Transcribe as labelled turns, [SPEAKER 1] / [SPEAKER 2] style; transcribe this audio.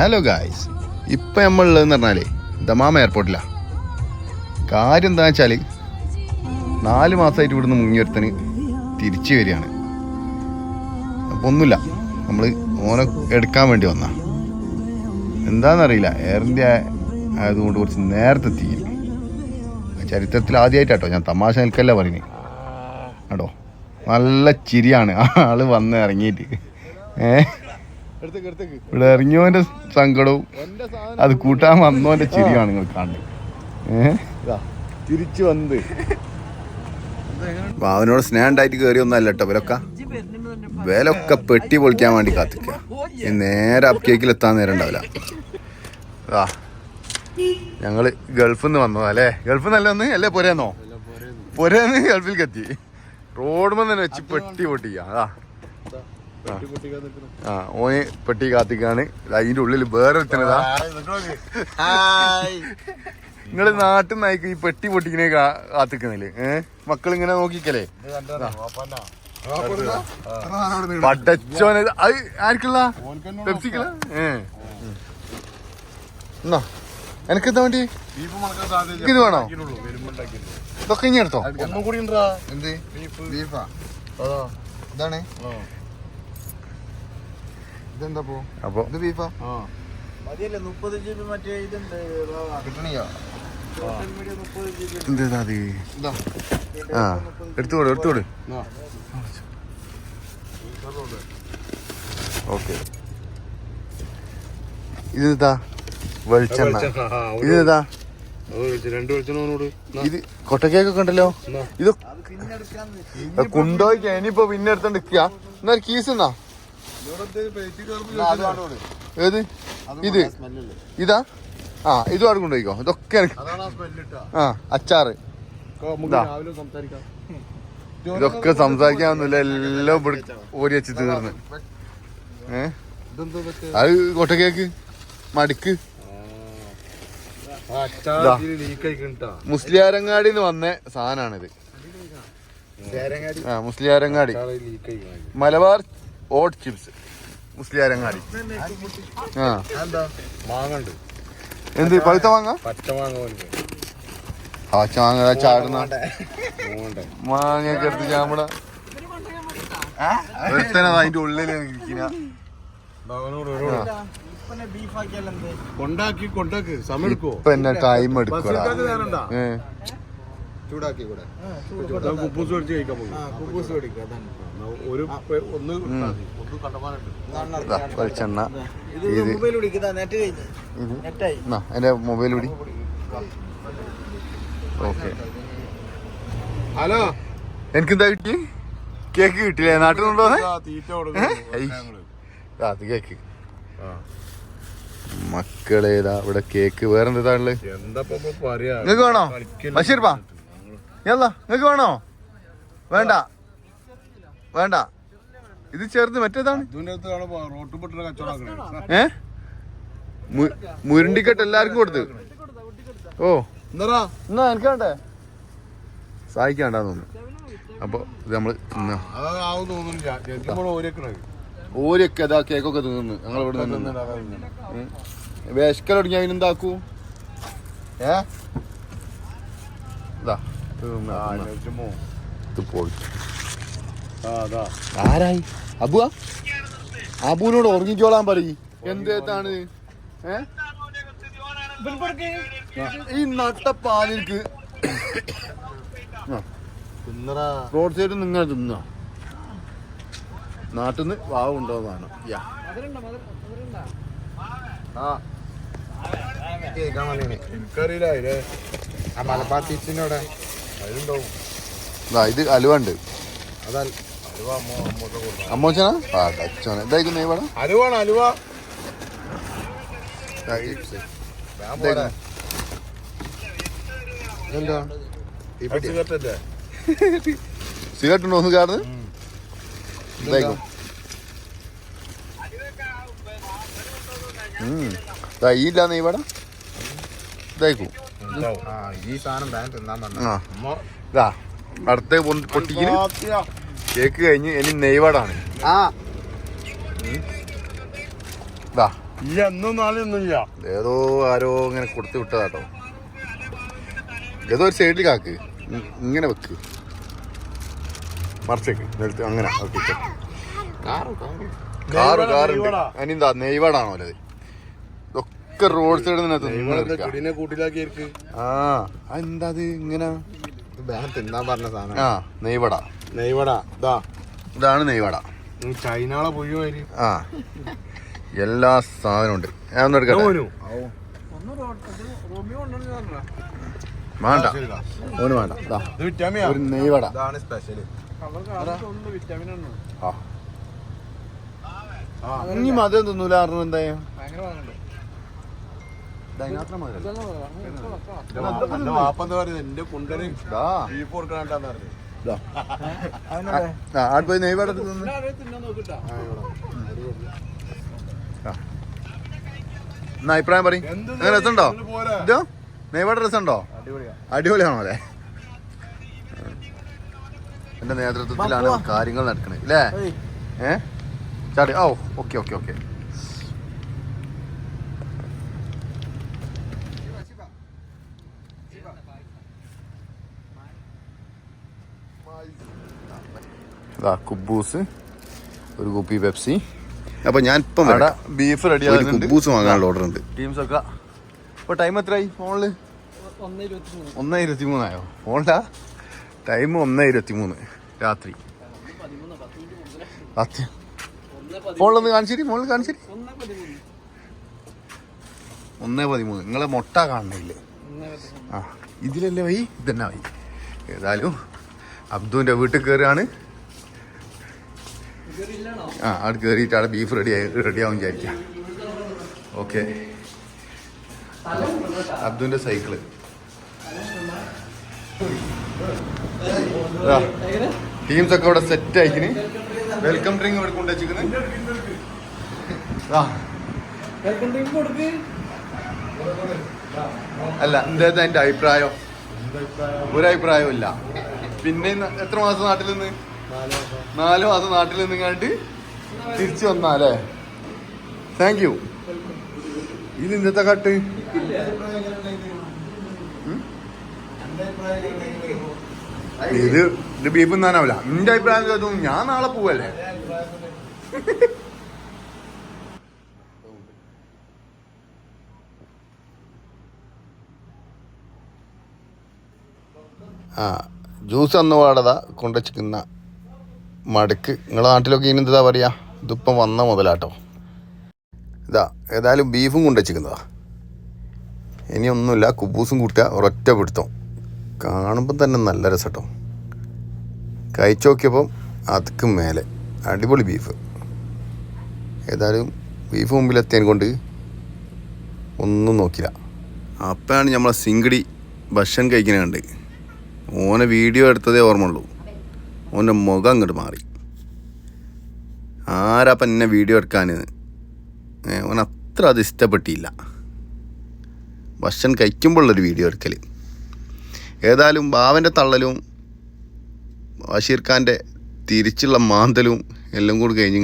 [SPEAKER 1] Hello guys ഇപ്പം നമ്മളുള്ളതെന്ന് പറഞ്ഞാലേ ദമാമ എയർപോർട്ടിലാണ് കാര്യം എന്താ വെച്ചാൽ നാല് മാസമായിട്ട് ഇവിടുന്ന് മുങ്ങിയൊരുത്തന് തിരിച്ചു വരികയാണ്. അപ്പോൾ ഒന്നുമില്ല നമ്മൾ ഓനെ എടുക്കാൻ വേണ്ടി വന്ന. എന്താണെന്നറിയില്ല എയർ ഇന്ത്യ ആയതുകൊണ്ട് കുറച്ച് നേരത്തെ എത്തിക്കും. ചരിത്രത്തിൽ ആദ്യമായിട്ടാട്ടോ ഞാൻ തമാശ നിൽക്കല്ല പറയുന്നത് കേട്ടോ നല്ല ചിരിയാണ്. ആൾ വന്ന് ഇറങ്ങിയിട്ട്. ഏ? ഇവിടെ ഇറങ്ങിയവന്റെ സങ്കടവും അത് കൂട്ടാൻ വന്നവന്റെ ചിരിയാണ് നിങ്ങൾ കാണുന്നത്. തിരിച്ചു വന്നത് അപ്പൊ അവനോട് സ്നേഹം ഉണ്ടായിട്ട് കയറി ഒന്നല്ല കേട്ടോ ഇവരൊക്കെ. വിലൊക്കെ പെട്ടി പൊളിക്കാൻ വേണ്ടി കാത്തിക്ക. നേരെ അപ്പ് കേക്കിൽ എത്താൻ നേരം ഉണ്ടാവില്ല. ആ ഞങ്ങൾ ഗൾഫിൽ നിന്ന് വന്നതാ അല്ലേ? ഗൾഫിൽ നിന്നല്ല ഒന്ന് അല്ലേ പൊരേന്നോ? പൊരേന്ന് ഗൾഫിൽ എത്തി. റോഡുമ്പോൾ തന്നെ വെച്ച് പെട്ടി പൊട്ടിക്കുക അതാ ആ. ഓന് പെട്ടി കാത്തിക്കാണ്. അതിന്റെ ഉള്ളിൽ വേറെ എത്തണതാ നിങ്ങൾ നാട്ടിൽ നയിക്ക് ഈ പെട്ടി പൊട്ടിക്കണേ കാത്തിക്കുന്നില്ലേ ഏഹ് മക്കൾ ഇങ്ങനെ നോക്കിക്കലേ പടച്ചോനെ അത് ആർക്കുള്ള പെപ്സിക്കുള്ള? ഏ. എന്നാ എന്താ വേണ്ടി? ഇത് വേണോ? ഇതൊക്കെ ഇനി എടുത്തോ?
[SPEAKER 2] ഒന്നും കൂടി ഉണ്ടാ?
[SPEAKER 1] എന്ത്? ബീഫാ. ഇതാണ്? ഇതെന്താ പോ? അപ്പൊ ഇത് ബീഫാ
[SPEAKER 2] മതിയല്ലേ മുപ്പത് ജി ബി മറ്റേ ഇതുണ്ട്
[SPEAKER 1] കിട്ടണിയോ? അത്? ആ എടുത്തുകൊടു എടുത്തുകൊടു ഓക്കെ. ഇതാ വെളിച്ചെണ്ണ. ഇതാ ഇത് കൊട്ടക്കേക്കൊക്കെ ഉണ്ടല്ലോ. ഇത് കൊണ്ടുപോയിക്കാ ഇനിയിപ്പോ പിന്നെ എടുത്തോണ്ട് നിക്കുക എന്നാ കീസ് എന്നാ ഏത്? ഇത്? ഇതാ? ആ ഇതും അവിടെ കൊണ്ടുപോയിക്കോ. ഇതൊക്കെ എനിക്ക്
[SPEAKER 2] ആ
[SPEAKER 1] അച്ചാറ്. ഇതൊക്കെ സംസാരിക്കാന്നില്ല എല്ലാം ഇവിടെ ഓരി വെച്ച് തീർന്ന്. ഏ? അത് കൊട്ടക്കേക്ക്. മടുക്ക്. ഇതാ.
[SPEAKER 2] ലീക്ക് ആയിട്ടാ
[SPEAKER 1] മുസ്ലിയാരങ്ങാടി എന്ന് വന്ന സാധനമാണിത് ആ Musliyarangadi. Malabar oat chips. Musliyarangadi. ആ.
[SPEAKER 2] മാങ്ങണ്ട്. മാങ്ങ ഉണ്ട്
[SPEAKER 1] എന്ത് പഴുത്ത
[SPEAKER 2] മാങ്ങ?
[SPEAKER 1] പച്ച മാങ്ങ ചാടുന്ന. മാങ്ങയൊക്കെ എടുത്ത് ചാമ്പട. ഒരുത്തനത് അതിന്റെ ഉള്ളിൽ ഇരിക്കുന്ന
[SPEAKER 2] കൊണ്ടാക്കി കൊണ്ടാക്ക്. സമയം എടുക്കോ
[SPEAKER 1] ടൈം എടുക്കടാ ഏ.
[SPEAKER 2] ചൂടാക്കി. കൂടെ കുപ്പൂസ് മേടിച്ച് കഴിക്കാൻ പോകും ഒരു ഒന്ന് മതി. ഒന്ന് കണ്ടമാനുണ്ട്.
[SPEAKER 3] ഇത് മൊബൈൽ പിടിക്കുന്ന നെറ്റ് കഴിഞ്ഞ്. നെറ്റായി.
[SPEAKER 1] മൊബൈൽ പിടി ഓക്കെ.
[SPEAKER 2] ഹലോ?
[SPEAKER 1] എനിക്കെന്താ കിട്ടി? കേക്ക് കിട്ടില്ലേ? നാട്ടിൽ നിന്നുണ്ടോ
[SPEAKER 2] തീറ്റ
[SPEAKER 1] അത് കേക്ക്. മക്കളേതാ ഇവിടെ കേക്ക്. വേറെന്താണല്ലേ എന്താ ഉള്ളത് നിങ്ങക്ക് വേണോ? ബഷീർ യല്ല നിങ്ങക്ക് വേണോ? വേണ്ട. വേണ്ട. ഇത് ചേർന്ന് മറ്റേതാണ്? ഏ? മുരുണ്ടിക്കെട്ട് എല്ലാവർക്കും കൊടുത്ത്. ഓ. എന്നാ എനിക്ക് വേണ്ടേ? സഹായിക്കാണ്ടാന്ന് തോന്നുന്നു. അപ്പൊ
[SPEAKER 2] നമ്മൾ
[SPEAKER 1] ഓരൊക്കെ അതാ കേക്കൊക്കെ തിന്നു ഞങ്ങൾ ഇവിടെ നിന്ന്. തുടങ്ങിയ അതിനെന്താക്കൂ? ഏ? ഇതാ. ഇത് പോയി. ആരായി? അബുവാ? അബുവിനോട് ഉറങ്ങിക്കോളാൻ പറയും. എന്തേത്താണ് ഈ നട്ടപ്പാലിക്ക്
[SPEAKER 2] തിന്നറാ
[SPEAKER 1] റോഡ് സൈഡിൽ നിങ്ങൾ തിന്ന. നാട്ടിൽ നിന്ന് വാവ് ഉണ്ടോന്നാണ് യാ. ആ.
[SPEAKER 2] കേൾക്കാൻ വേണ്ടിയാണ് എനിക്കറിയില്ല അതിലെ ആ മലബാർ
[SPEAKER 1] ദാ ഇത്
[SPEAKER 2] അലുവ
[SPEAKER 1] അമ്മോച്ചനാ? ആ ഇവിടെ
[SPEAKER 2] അലുവാണ് അലുവ.
[SPEAKER 1] എന്താ സിഗരറ്റ് ഉണ്ടോ ഒന്ന് കാണുന്നത് ഇതായിരിക്കും ഈ ഇല്ലാന്ന് ഇവിടെ ഇതായിരിക്കും
[SPEAKER 2] ഈ സാധനം വേൻ തിന്നാൻ പറഞ്ഞു
[SPEAKER 1] ഇതാ അടുത്ത പൊട്ടിക്കിന് കേക്ക് കഴിഞ്ഞ് ഇനി നെയ്വടാണ്.
[SPEAKER 2] ആ.
[SPEAKER 1] ഇതാ. ഏതോ ആരോ ഇങ്ങനെ കൊടുത്തു വിട്ടതാട്ടോ. ഏതോ ഒരു സൈഡിൽ കാക്ക് ഇങ്ങനെ വെക്ക്. മറിച്ചേക്ക്. നിലത്ത് അങ്ങനെ. ഓക്കെ കാറ് കാറുണ്ട്. അനിന്താ നെയ്വാടാണോ അല്ലേ ഇതൊക്കെ റോഡ് സൈഡിൽ നിന്ന്
[SPEAKER 2] കൂട്ടിലാക്കിയിരിക്ക്
[SPEAKER 1] ആ എന്താ അത് ഇങ്ങനെ?
[SPEAKER 2] തിന്നാൻ പറഞ്ഞ സാധനം.
[SPEAKER 1] ആ നെയ്വട.
[SPEAKER 2] നെയ്വട ഇതാ.
[SPEAKER 1] ഇതാണ് നെയ്വട.
[SPEAKER 2] ചൈനാളെ പൊയ്യുമാതിരി
[SPEAKER 1] ആ എല്ലാ സാധനവും ഉണ്ട്. ഞാൻ ഒന്ന് എടുക്കട്ടെ? വേണ്ട. ഓന് വേണ്ട. ഒരു നെയ്വട. ഇനി മതം തിന്നൂല പറഞ്ഞു എന്താ
[SPEAKER 2] വാപ്പെന്താ പറയുന്നത് എന്റെ കുണ്ടന് ബീഫ് കൊടുക്കണ്ടാന്ന് പറഞ്ഞു
[SPEAKER 1] ആട് പോയി എന്നാ അഭിപ്രായം പറയും. അങ്ങനെ രസമുണ്ടോ. ഇതോ? നെയ്വട രസമുണ്ടോ?
[SPEAKER 2] അടിപൊളിയാ.
[SPEAKER 1] അടിപൊളിയാണോ അല്ലേ എന്റെ നേതൃത്വത്തിലാണ് കാര്യങ്ങൾ നടക്കണേ അല്ലേ ഏ? ചാടി. ഓ ഓക്കെ ഓക്കെ ഓക്കെ. ഇതാ കുബൂസ്. ഒരു കുപ്പി പെപ്സി. അപ്പൊ ഞാൻ ഇപ്പം ബീഫ് റെഡി കുബൂസ് വാങ്ങാനുള്ള ഓർഡർ ഉണ്ട്. ടീംസ് ഒക്കെ ഇപ്പൊ ടൈം എത്രയായി ഫോണിൽ ഒന്ന് ഇരുപത്തി മൂന്നായോ ഫോണിലാ ടൈം ഒന്ന് ഇരുപത്തി മൂന്ന് രാത്രി. രാത്രി ഫോണിലൊന്ന് കാണിച്ചിരി ഫോണിൽ കാണിച്ചിരി. ഒന്നേ പതിമൂന്ന്. നിങ്ങളെ മുട്ട കാണണില്ലേ ആ ഇതിലല്ലേ വൈ? ഇതന്നെ വൈ. ഏതായാലും അബ്ദുവിന്റെ വീട്ടിൽ കയറുകയാണ് ആ അവിടെ കയറിയിട്ട് അവിടെ ബീഫ് റെഡി ആയി റെഡിയാവും വിചാരിക്കാം. ഓക്കെ അബ്ദുവിന്റെ സൈക്കിൾ ടീംസ് ഒക്കെ ഇവിടെ സെറ്റ് ആയിക്കിന്. വെൽക്കം ഡ്രിങ്ക് ഇവിടെ കൊണ്ടുവച്ചിരിക്കുന്നത് അല്ല എന്താ എന്റെ അഭിപ്രായം? ഒരു അഭിപ്രായവും ഇല്ല പിന്നെ എത്ര മാസം നാട്ടിൽ നിന്ന് നാല് മാസം നാട്ടിൽ നിന്ന് കണ്ട് തിരിച്ചു വന്നാലേ? താങ്ക് യു ഇത് ഇന്നത്തെ കട്ട്? ഇത് ഇത് ബീഫ് തിന്നാനാവില്ല. എന്റെ അഭിപ്രായം ചോദിച്ചു ഞാൻ നാളെ പോവല്ലേ? ആ. ജ്യൂസ് അന്ന് പാടതാ കൊണ്ടുവച്ചിരിക്കുന്ന മടുക്ക്. നിങ്ങളെ നാട്ടിലൊക്കെ ഇനി എന്താ പറയുക ഇതിപ്പം വന്ന മുതലാട്ടോ. ഇതാ ഏതായാലും ബീഫും കൊണ്ടുവച്ചിരിക്കുന്നതാ ഇനിയൊന്നുമില്ല കുബൂസും കൂട്ടുക ഒരൊറ്റ പിടുത്തം. കാണുമ്പോൾ തന്നെ നല്ല രസട്ടോ. കഴിച്ചു നോക്കിയപ്പം അതുക്ക് മേലെ. അടിപൊളി ബീഫ്. ഏതായാലും ബീഫ് മുമ്പിലെത്തിയതിനെ കൊണ്ട് ഒന്നും നോക്കില്ല. അപ്പോഴാണ് നമ്മളെ സിങ്കടി ഭക്ഷണം കഴിക്കുന്നത് കണ്ട്. ഓനെ വീഡിയോ എടുത്തതേ ഓർമ്മയുള്ളൂ. ഓന്റെ മുഖം അങ്ങോട്ട് മാറി. ആരാപ്പം എന്നെ വീഡിയോ എടുക്കാൻ ഓൻ അത്ര അത് ഇഷ്ടപ്പെട്ടില്ല ഭക്ഷണം കഴിക്കുമ്പോഴുള്ളൊരു വീഡിയോ എടുക്കൽ ഏതായാലും ബാവന്റെ തള്ളലും ബഷീർ ഖാന്റെ തിരിച്ചുള്ള മാന്തലും എല്ലാം കൂടി കഴിഞ്ഞ്